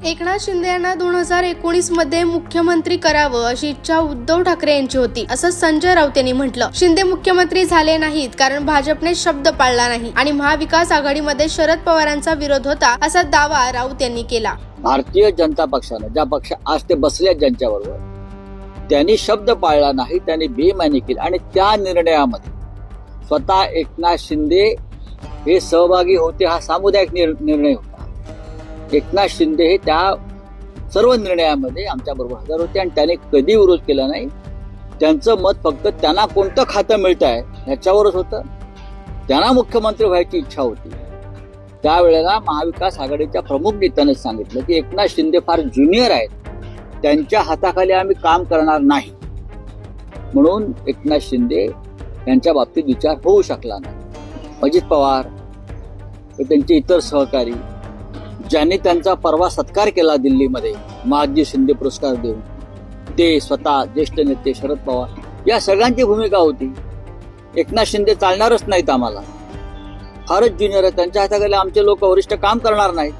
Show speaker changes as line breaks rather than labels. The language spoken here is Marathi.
एकनाथ शिंदे यांना दोन हजार एकोणीसमध्ये मुख्यमंत्री करावं अशी इच्छा उद्धव ठाकरे यांची होती असं संजय राऊत यांनी म्हटलं. शिंदे मुख्यमंत्री झाले नाहीत कारण भाजपने शब्द पाळला नाही आणि महाविकास आघाडीमध्ये शरद पवारांचा विरोध होता असा दावा राऊत यांनी केला.
भारतीय जनता पक्षानं ज्या पक्ष आज ते बसले ज्यांच्याबरोबर त्यांनी शब्द पाळला नाही त्यांनी बेमानी केली आणि त्या निर्णयामध्ये स्वतः एकनाथ शिंदे हे सहभागी होते हा सामुदायिक निर्णय होता. एकनाथ शिंदे हे त्या सर्व निर्णयामध्ये आमच्या बरोबर हजर होते आणि त्याने कधी विरोध केला नाही. त्यांचं मत फक्त त्यांना कोणतं खातं मिळत आहे ह्याच्यावरच होतं. त्यांना मुख्यमंत्री व्हायची इच्छा होती. त्यावेळेला महाविकास आघाडीच्या प्रमुख नेत्याने सांगितलं की एकनाथ शिंदे फार ज्युनियर आहेत. त्यांच्या हाताखाली आम्ही काम करणार नाही. म्हणून एकनाथ शिंदे यांच्या बाबतीत विचार होऊ शकला नाही. अजित पवार व त्यांचे इतर सहकारी ज्यांनी त्यांचा परवा सत्कार केला दिल्लीमध्ये महाजी शिंदे पुरस्कार देऊन. ते स्वतः ज्येष्ठ नेते शरद पवार या सगळ्यांची भूमिका होती. एकनाथ शिंदे चालणारच नाहीत आम्हाला. फारच ज्युनियर आहे त्यांच्या हाताखाली आमचे लोक वरिष्ठ काम करणार नाहीत.